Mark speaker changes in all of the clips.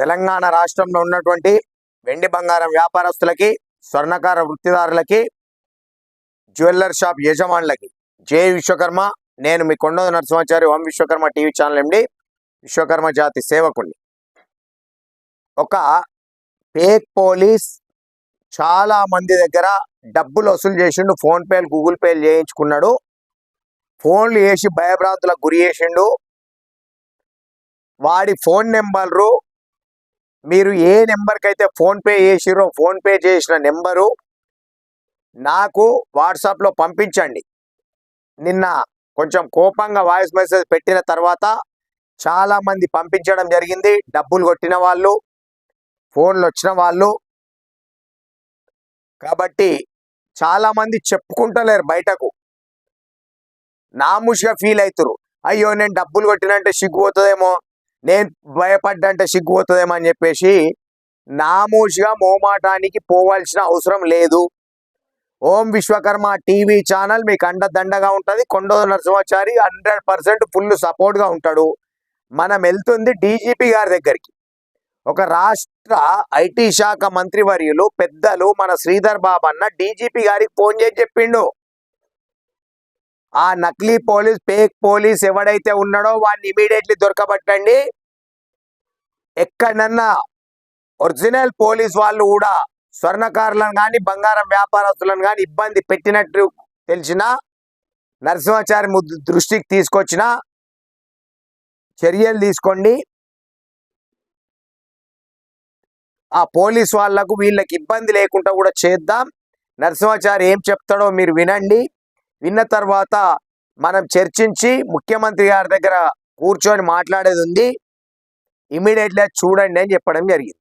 Speaker 1: తెలంగాణ రాష్ట్రంలో ఉన్నటువంటి వెండి బంగారం వ్యాపారస్తులకి స్వర్ణకార వృత్తిదారులకి జ్యువెల్లర్ షాప్ యజమానులకి. జే విశ్వకర్మ. నేను మీ Konda Narasimhachari Om Vishwakarma TV channel MD Vishwakarma జాతి సేవకుణ్ణి. ఒక పేక్ పోలీస్ చాలా మంది దగ్గర డబ్బులు వసూలు చేసిండు ఫోన్ పేలు గూగుల్ పేలు చేయించుకున్నాడు. ఫోన్లు వేసి భయభ్రాంతులకు గురి చేసిండు. వాడి ఫోన్ నెంబర్లు మీరు ఏ నెంబర్కి అయితే ఫోన్పే చేసిరో ఫోన్పే చేసిన నెంబరు నాకు వాట్సాప్లో పంపించండి. నిన్న కొంచెం కోపంగా వాయిస్ మెసేజ్ పెట్టిన తర్వాత చాలామంది పంపించడం జరిగింది. డబ్బులు కొట్టిన వాళ్ళు ఫోన్లు వచ్చిన వాళ్ళు. కాబట్టి చాలామంది చెప్పుకుంటలేరు బయటకు. నాముషిగా ఫీల్ అవుతారు అయ్యో నేను డబ్బులు కొట్టినంటే సిగ్గుపోతుందేమో నేను భయపడ్డంటే సిగ్గుపోతుందేమో అని చెప్పేసి నామూషిగా మోమాటానికి పోవాల్సిన అవసరం లేదు. ఓం విశ్వకర్మ టీవీ ఛానల్ మీకు అండదండగా ఉంటుంది. కొండ నరసింహాచారి హండ్రెడ్ పర్సెంట్ ఫుల్ సపోర్ట్గా ఉంటాడు. మనం వెళ్తుంది డీజీపీ గారి దగ్గరికి. ఒక రాష్ట్ర ఐటీ శాఖ మంత్రివర్యులు పెద్దలు మన శ్రీధర్ బాబు అన్న డీజీపీ గారికి ఫోన్ చేసి చెప్పిండు. ఆ నకిలీ పోలీస్ ఫేక్ పోలీస్ ఎవడైతే ఉన్నాడో వాడిని ఇమీడియట్లీ దొరకబట్టండి. ఎక్కడన్నా ఒరిజినల్ పోలీస్ వాళ్ళు కూడా స్వర్ణకారులను కానీ బంగారం వ్యాపారస్తులను కానీ ఇబ్బంది పెట్టినట్టు తెలిసిన నరసింహాచారి ముద్దు దృష్టికి తీసుకొచ్చిన చర్యలు తీసుకోండి. ఆ పోలీస్ వాళ్ళకు వీళ్ళకి ఇబ్బంది లేకుండా కూడా చేద్దాం. నరసింహాచారి ఏం చెప్తాడో మీరు వినండి. విన్న తర్వాత మనం చర్చించి ముఖ్యమంత్రి గారి దగ్గర కూర్చొని మాట్లాడేది ఉంది. ఇమీడియట్గా చూడండి అని చెప్పడం జరిగింది.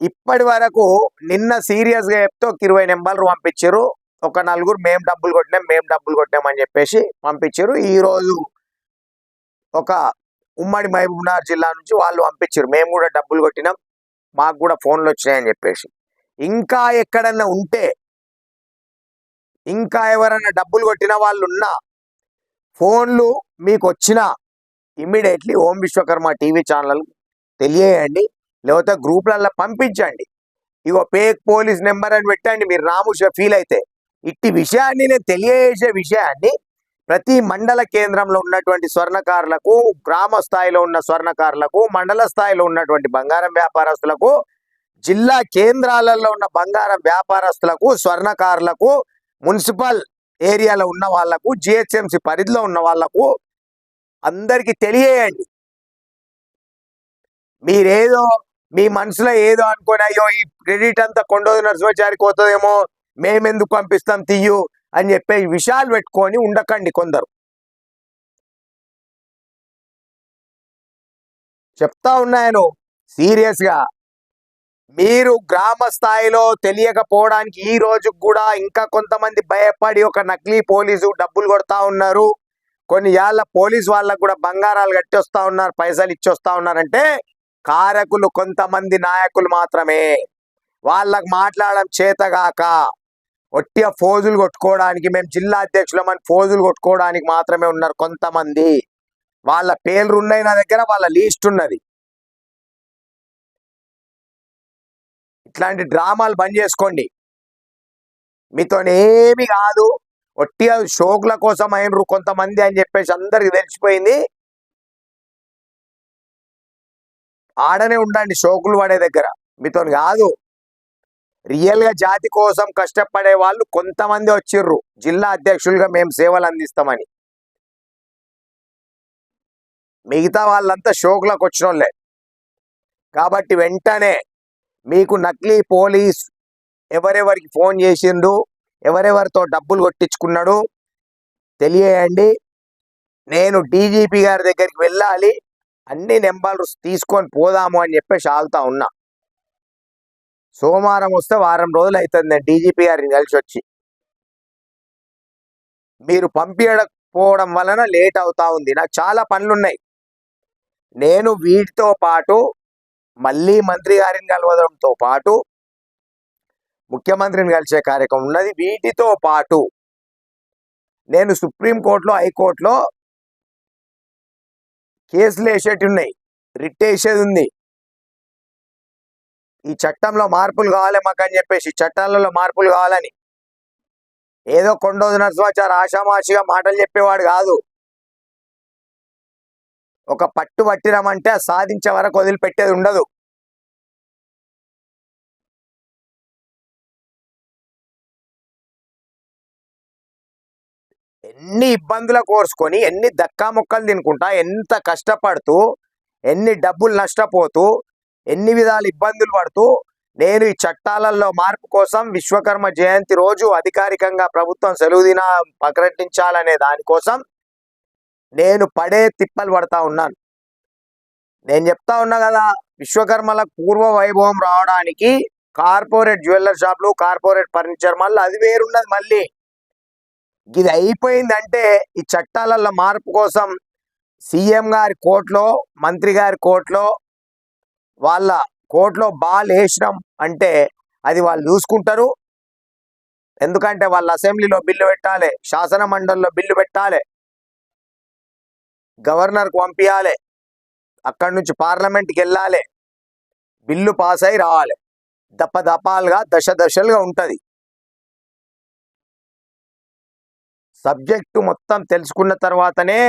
Speaker 1: ఇప్పటి వరకు నిన్న సీరియస్గా చెప్తే ఒక ఇరవై నెంబర్లు పంపించారు. ఒక నలుగురు మేము డబ్బులు కొట్టినాం మేము డబ్బులు కొట్టినాం అని చెప్పేసి పంపించారు. ఈ రోజు ఒక ఉమ్మడి మహబూబ్నగర్ జిల్లా నుంచి వాళ్ళు పంపించారు. మేము కూడా డబ్బులు కొట్టినాం మాకు కూడా ఫోన్లు వచ్చినాయని చెప్పేసి. ఇంకా ఎక్కడన్నా ఉంటే ఇంకా ఎవరైనా డబ్బులు కొట్టిన వాళ్ళు ఉన్నా ఫోన్లు మీకు వచ్చిన immediately Om Vishwakarma TV channel తెలియజేయండి. లేకపోతే గ్రూప్లలో పంపించండి. ఇగో పేక్ పోలీస్ నెంబర్ అని పెట్టండి. మీరు రాముష ఫీల్ అయితే ఇట్టి విషయాన్ని నేను తెలియజేసే విషయాన్ని ప్రతి మండల కేంద్రంలో ఉన్నటువంటి స్వర్ణకారులకు గ్రామ స్థాయిలో ఉన్న స్వర్ణకారులకు మండల స్థాయిలో ఉన్నటువంటి బంగారం వ్యాపారస్తులకు జిల్లా కేంద్రాలలో ఉన్న బంగారం వ్యాపారస్తులకు స్వర్ణకారులకు మున్సిపల్ ఏరియాలో ఉన్న వాళ్ళకు జిహెచ్ఎంసి పరిధిలో ఉన్న వాళ్ళకు అందరికి తెలియజేయండి. మీరేదో మీ మనసులో ఏదో అనుకోని అయ్యో ఈ క్రెడిట్ అంతా కొండోది నరసింహాచారికి పోతుందేమో మేమెందుకు పంపిస్తాం తీయు అని చెప్పే విషయాలు పెట్టుకొని ఉండకండి కొందరు. చెప్తా ఉన్నాయను సీరియస్గా మీరు గ్రామ స్థాయిలో తెలియకపోవడానికి ఈ రోజు కూడా ఇంకా కొంతమంది భయపడి ఒక నకిలీ పోలీసు డబ్బులు కొడతా ఉన్నారు. కొన్ని ఏళ్ళ పోలీస్ వాళ్ళకు కూడా బంగారాలు కట్టి వస్తా ఉన్నారు పైసలు ఇచ్చి వస్తా ఉన్నారంటే కారకులు కొంతమంది నాయకులు మాత్రమే. వాళ్ళకు మాట్లాడడం చేతగాక ఒట్టిగా ఫోజులు కొట్టుకోవడానికి మేము జిల్లా అధ్యక్షులమని ఫోజులు కొట్టుకోవడానికి మాత్రమే ఉన్నారు కొంతమంది. వాళ్ళ పేర్లు ఉన్నాయి నా దగ్గర వాళ్ళ లిస్ట్ ఉన్నది. ఇట్లాంటి డ్రామాలు బంద్ చేసుకోండి. మీతో ఏమి కాదు. ఒట్టిగా షోకుల కోసం అయినరు కొంతమంది అని చెప్పేసి అందరికి తెలిసిపోయింది. ఆడనే ఉండండి షోకులు పడే దగ్గర. మీతో కాదు. రియల్గా జాతి కోసం కష్టపడే వాళ్ళు కొంతమంది వచ్చిర్రు. జిల్లా అధ్యక్షులుగా మేము సేవలు అందిస్తామని. మిగతా వాళ్ళంతా షోకులకు వచ్చిన కాబట్టి వెంటనే మీకు నకిలీ పోలీస్ ఎవరెవరికి ఫోన్ చేసిండు ఎవరెవరితో డబ్బులు కొట్టించుకున్నాడు తెలియండి నేను డీజీపీ గారి దగ్గరికి వెళ్ళాలి అన్ని నెంబర్లు తీసుకొని పోదాము అని చెప్పేసి ఆగుతా ఉన్నా. సోమవారం వస్తే వారం రోజులు అవుతుంది నేను డీజీపీ గారిని కలిసి వచ్చి. మీరు పంపించకపోవడం వలన లేట్ అవుతా ఉంది. నాకు చాలా పనులు ఉన్నాయి నేను వీటితో పాటు మళ్ళీ మంత్రి గారిని కలవడంతో పాటు ముఖ్యమంత్రిని కలిసే కార్యక్రమం ఉన్నది. వీటితో పాటు నేను సుప్రీంకోర్టులో హైకోర్టులో కేసులు వేసేటి ఉన్నాయి. రిట్ వేసేది ఉంది. ఈ చట్టంలో మార్పులు కావాలి మాకు అని చెప్పేసి చట్టాలలో మార్పులు కావాలని. ఏదో కొండోజు నరసింహాచారి ఆషామాషిగా మాటలు చెప్పేవాడు కాదు. ఒక పట్టు పట్టినామంటే సాధించే వరకు వదిలిపెట్టేది ఉండదు. ఎన్ని ఇబ్బందుల కోర్చుకొని ఎన్ని దక్కా ముక్కలు తినుకుంటా ఎంత కష్టపడుతూ ఎన్ని డబ్బులు నష్టపోతూ ఎన్ని విధాల ఇబ్బందులు పడుతూ నేను ఈ చట్టాలలో మార్పు కోసం విశ్వకర్మ జయంతి రోజు అధికారికంగా ప్రభుత్వం సెలవు దిన ప్రకటించాలనే దానికోసం నేను పడే తిప్పలు పడతా ఉన్నాను. నేను చెప్తా ఉన్నా కదా విశ్వకర్మల పూర్వ వైభవం రావడానికి కార్పొరేట్ జ్యువెలర్ షాప్లు కార్పొరేట్ ఫర్నిచర్ మళ్ళీ అది వేరున్నది మళ్ళీ. ఇది అయిపోయిందంటే ఈ చట్టాలలో మార్పు కోసం సీఎం గారి కోర్టులో మంత్రి గారి కోర్టులో వాళ్ళ కోర్టులో బాల్ వేసినాం అంటే అది వాళ్ళు చూసుకుంటారు. ఎందుకంటే వాళ్ళ అసెంబ్లీలో బిల్లు పెట్టాలి శాసన మండలిలో బిల్లు పెట్టాలి. గవర్నర్కు పంపించాలి అక్కడి నుంచి పార్లమెంట్కి వెళ్ళాలి. బిల్లు పాస్ అయి రావాలి. దప్ప దపాలుగా దశ దశలుగా ఉంటుంది. సబ్జెక్టు మొత్తం తెలుసుకున్న తర్వాతనే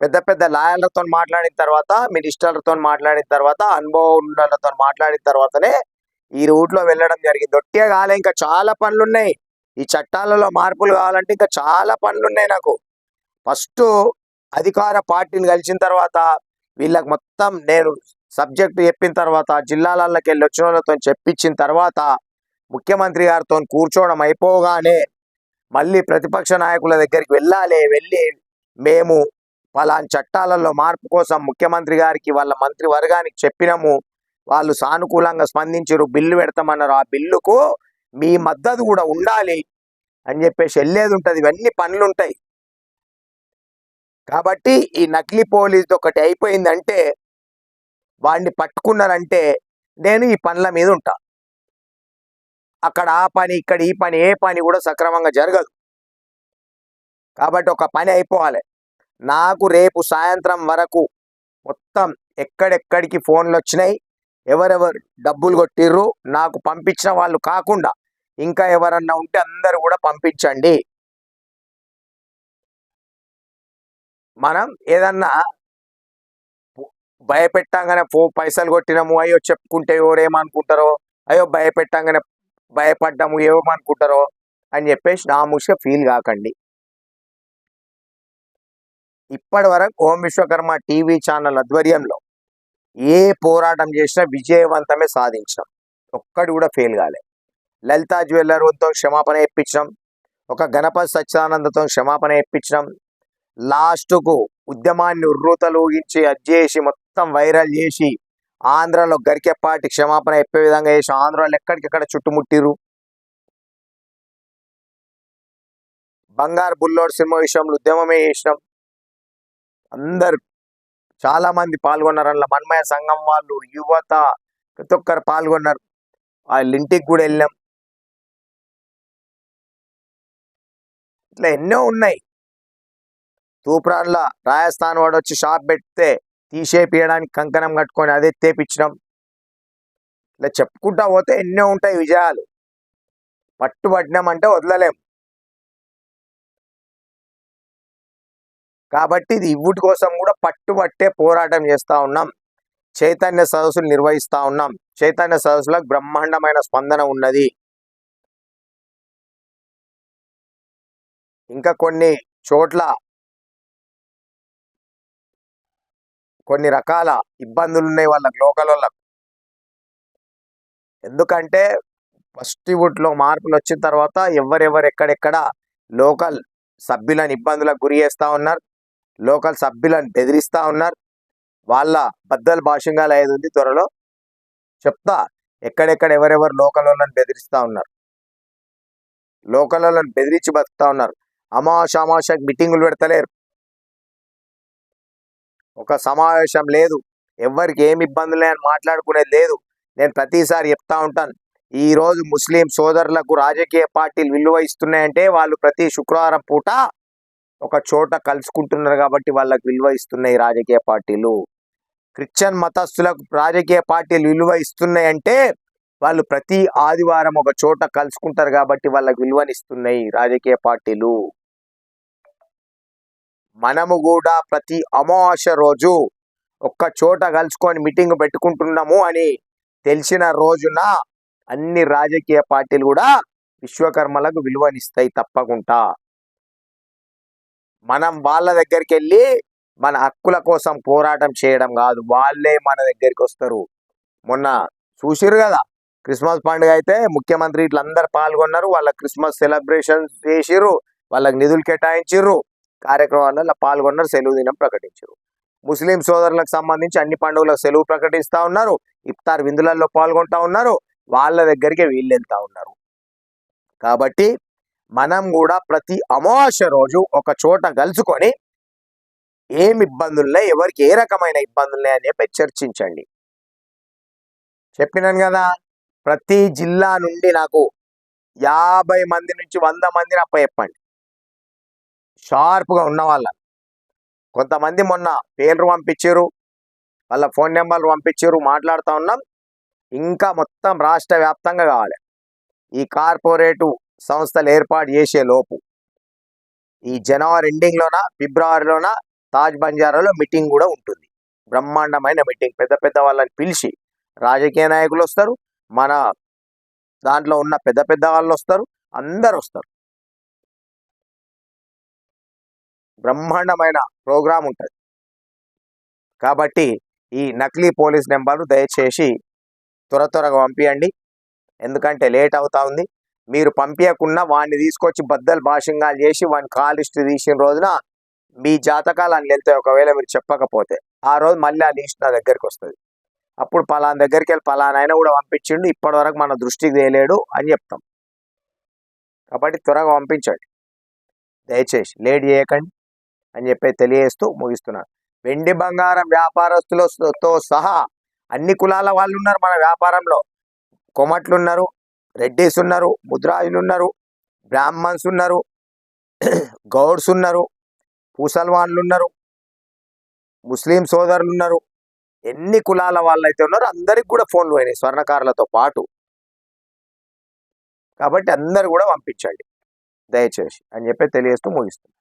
Speaker 1: పెద్ద పెద్ద లాయర్లతో మాట్లాడిన తర్వాత మినిస్టర్లతో మాట్లాడిన తర్వాత అనుభవం మాట్లాడిన తర్వాతనే ఈ రూట్లో వెళ్ళడం జరిగింది. ఒట్టిగా కాలే ఇంకా చాలా పనులు ఉన్నాయి ఈ చట్టాలలో మార్పులు కావాలంటే ఇంకా చాలా పనులు ఉన్నాయి నాకు. ఫస్ట్ అధికార పార్టీని కలిసిన తర్వాత వీళ్ళకి మొత్తం నేను సబ్జెక్టు చెప్పిన తర్వాత జిల్లాలకి వెళ్ళి వచ్చిన వాళ్ళతో చెప్పించిన తర్వాత ముఖ్యమంత్రి గారితో కూర్చోవడం అయిపోగానే మళ్ళీ ప్రతిపక్ష నాయకుల దగ్గరికి వెళ్ళాలి వెళ్ళి మేము పలాని చట్టాలలో మార్పు కోసం ముఖ్యమంత్రి గారికి వాళ్ళ మంత్రి వర్గానికి చెప్పినాము. వాళ్ళు సానుకూలంగా స్పందించరు బిల్లు పెడతామన్నారు. ఆ బిల్లుకు మీ మద్దతు కూడా ఉండాలి అని చెప్పేసి వెళ్ళేది ఉంటుంది. ఇవన్నీ పనులు ఉంటాయి కాబట్టి ఈ నకిలీ పోలీస్ ఒకటి అయిపోయిందంటే వాడిని పట్టుకున్నారంటే నేను ఈ పనుల మీద ఉంటా. అక్కడ ఆ పని ఇక్కడ ఈ పని ఏ పని కూడా సక్రమంగా జరగదు. కాబట్టి ఒక పని అయిపోవాలి. నాకు రేపు సాయంత్రం వరకు మొత్తం ఎక్కడెక్కడికి ఫోన్లు వచ్చినాయి ఎవరెవరు డబ్బులు కొట్టిర్రు నాకు పంపించిన వాళ్ళు కాకుండా ఇంకా ఎవరన్నా ఉంటే అందరు కూడా పంపించండి. మనం ఏదన్నా భయపెట్టంగానే పో పైసలు కొట్టినాము అయ్యో చెప్పుకుంటే ఎవరేమనుకుంటారో అయ్యో భయపెట్టంగానే భయపడ్డాము ఏమనుకుంటారో అని చెప్పేసి నా ముష ఫీల్ కాకండి. ఇప్పటి వరకు ఓం విశ్వకర్మ టీవీ ఛానల్ ఆధ్వర్యంలో ఏ పోరాటం చేసినా విజయవంతమే సాధించినాం. ఒక్కడు కూడా ఫెయిల్ కాలే. లలితా జ్యువెలర్తో క్షమాపణ ఇప్పించినాం ఒక గణపతి సచ్చిదానందతో క్షమాపణ ఇప్పించినాం లాస్ట్కు ఉద్యమాన్ని ఉర్రూతలూగించి అజ్జేసి చేసి మొత్తం వైరల్ చేసి ఆంధ్రలో గరికెప్పాటి క్షమాపణ చెప్పే విధంగా చేసి ఆంధ్రాలో ఎక్కడికెక్కడ చుట్టుముట్టిరు బంగారు బుల్లోడ్ సినిమా విషయంలో ఉద్యమమే చేసినాం. అందరు చాలా మంది పాల్గొన్నారు అందులో మన్మయ సంఘం వాళ్ళు యువత ప్రతి ఒక్కరు పాల్గొన్నారు. వాళ్ళ ఇంటికి కూడా వెళ్ళాం. ఇట్లా ఎన్నో ఉన్నాయి. తూప్రాన్ల రాజస్థాన్ వాడు వచ్చి షాప్ పెడితే తీసేపియడానికి కంకణం కట్టుకొని అదే తేపించడం ఇట్లా చెప్పుకుంటా పోతే ఎన్నో ఉంటాయి విజయాలు. పట్టుబడినామంటే వదలలేం. కాబట్టి ఇది ఇవ్వుటి కోసం కూడా పట్టుబట్టే పోరాటం చేస్తా ఉన్నాం. చైతన్య సదస్సులు నిర్వహిస్తా ఉన్నాం. చైతన్య సదస్సులకు బ్రహ్మాండమైన స్పందన ఉన్నది. ఇంకా కొన్ని చోట్ల కొన్ని రకాల ఇబ్బందులు ఉన్నాయి వాళ్ళకి లోకల్ వాళ్ళకు ఎందుకంటే ఫస్ట్ మార్పులు వచ్చిన తర్వాత ఎవరెవరు ఎక్కడెక్కడ లోకల్ సభ్యులను ఇబ్బందులకు గురి చేస్తా ఉన్నారు లోకల్ సభ్యులను బెదిరిస్తూ ఉన్నారు వాళ్ళ బద్దలు భాషంగా లేదు ఉంది త్వరలో చెప్తా ఎక్కడెక్కడ ఎవరెవరు లోకల్ వాళ్ళని బెదిరిస్తూ ఉన్నారు. లోకల్ వాళ్ళని బెదిరించి బతుకుతా ఉన్నారు. అమావాస అమావాసకు మీటింగులు పెడతలేరు. ఒక సమావేశం లేదు. ఎవరికి ఏమి ఇబ్బందులు లేని మాట్లాడుకునేది లేదు. నేను ప్రతిసారి చెప్తా ఉంటాను. ఈరోజు ముస్లిం సోదరులకు రాజకీయ పార్టీలు విలువ ఇస్తున్నాయంటే వాళ్ళు ప్రతి శుక్రవారం పూట ఒక చోట కలుసుకుంటున్నారు కాబట్టి వాళ్ళకు విలువ ఇస్తున్నాయి రాజకీయ పార్టీలు. క్రిస్టియన్ మతస్థులకు రాజకీయ పార్టీలు విలువ ఇస్తున్నాయంటే వాళ్ళు ప్రతి ఆదివారం ఒక చోట కలుసుకుంటారు కాబట్టి వాళ్ళకి విలువనిస్తున్నాయి రాజకీయ పార్టీలు. మనము కూడా ప్రతి అమావాస్య రోజు ఒక్క చోట కలుసుకొని మీటింగ్ పెట్టుకుంటున్నాము అని తెలిసిన రోజున అన్ని రాజకీయ పార్టీలు కూడా విశ్వకర్మలకు విలువనిస్తాయి తప్పకుండా. మనం వాళ్ళ దగ్గరికి వెళ్ళి మన హక్కుల కోసం పోరాటం చేయడం కాదు వాళ్ళే మన దగ్గరికి వస్తారు. మొన్న చూసిరు కదా క్రిస్మస్ పండుగ అయితే ముఖ్యమంత్రి ఇట్లందరూ పాల్గొన్నారు వాళ్ళ క్రిస్మస్ సెలబ్రేషన్ చేసిర్రు వాళ్ళకి నిధులు కేటాయించిర్రు. కార్యక్రమాలలో పాల్గొన్నారు సెలవు దినం ప్రకటించారు. ముస్లిం సోదరులకు సంబంధించి అన్ని పండుగలకు సెలవు ప్రకటిస్తూ ఉన్నారు ఇఫ్తార్ విందులలో పాల్గొంటా ఉన్నారు వాళ్ళ దగ్గరికి వీళ్ళు వెళ్తా ఉన్నారు. కాబట్టి మనం కూడా ప్రతి అమావాస్య రోజు ఒక చోట కలుసుకొని ఏం ఇబ్బందులున్నాయి ఎవరికి ఏ రకమైన ఇబ్బందులున్నాయి అని చెప్పి చర్చించండి. చెప్పినాను కదా ప్రతి జిల్లా నుండి నాకు యాభై మంది నుంచి వంద మందిని అప్ప చెప్పండి షార్ప్గా ఉన్న వాళ్ళ. కొంతమంది మొన్న పేర్లు పంపించారు వాళ్ళ ఫోన్ నెంబర్లు పంపించారు మాట్లాడుతూ ఉన్నాం. ఇంకా మొత్తం రాష్ట్ర వ్యాప్తంగా కావాలి. ఈ కార్పొరేటు సంస్థలు ఏర్పాటు చేసే లోపు. ఈ జనవరి ఎండింగ్లోన ఫిబ్రవరిలోన తాజ్ బంజారాలో మీటింగ్ కూడా ఉంటుంది. బ్రహ్మాండమైన మీటింగ్. పెద్ద పెద్ద వాళ్ళని పిలిచి రాజకీయ నాయకులు వస్తారు. మన దాంట్లో ఉన్న పెద్ద పెద్ద వాళ్ళు వస్తారు. అందరు వస్తారు. బ్రహ్మాండమైన ప్రోగ్రాం ఉంటుంది. కాబట్టి ఈ నకిలీ పోలీస్ నెంబర్ను దయచేసి త్వర త్వరగా పంపించండి ఎందుకంటే లేట్ అవుతా ఉంది. మీరు పంపించకుండా వాడిని తీసుకొచ్చి బద్దలు భాషంగాలు చేసి వాడిని కాల్ లిస్ట్ తీసిన రోజున మీ జాతకాలు అని వెళ్తే ఒకవేళ మీరు చెప్పకపోతే ఆ రోజు మళ్ళీ ఆ లిస్ట్ నా దగ్గరికి వస్తుంది. అప్పుడు పలానా దగ్గరికి వెళ్ళి పలానా అయినా కూడా పంపించిండు. ఇప్పటి వరకు మన దృష్టికి తేలేడు అని చెప్తాం. కాబట్టి త్వరగా పంపించండి. దయచేసి లేట్ చేయకండి. అని చెప్పి తెలియజేస్తూ ముగిస్తున్నాను. వెండి బంగారం వ్యాపారస్తులతో సహా అన్ని కులాల వాళ్ళు ఉన్నారు మన వ్యాపారంలో. కొమట్లు ఉన్నారు రెడ్డిస్ ఉన్నారు ముద్రాజులు ఉన్నారు బ్రాహ్మణ్స్ ఉన్నారు గౌడ్స్ ఉన్నారు పూసల్వాన్లు ఉన్నారు ముస్లిం సోదరులు ఉన్నారు ఎన్ని కులాల వాళ్ళు అయితే ఉన్నారో అందరికి కూడా ఫోన్లు అయినాయి స్వర్ణకారులతో పాటు. కాబట్టి అందరు కూడా పంపించండి. దయచేసి అని చెప్పి తెలియజేస్తూ ముగిస్తుంది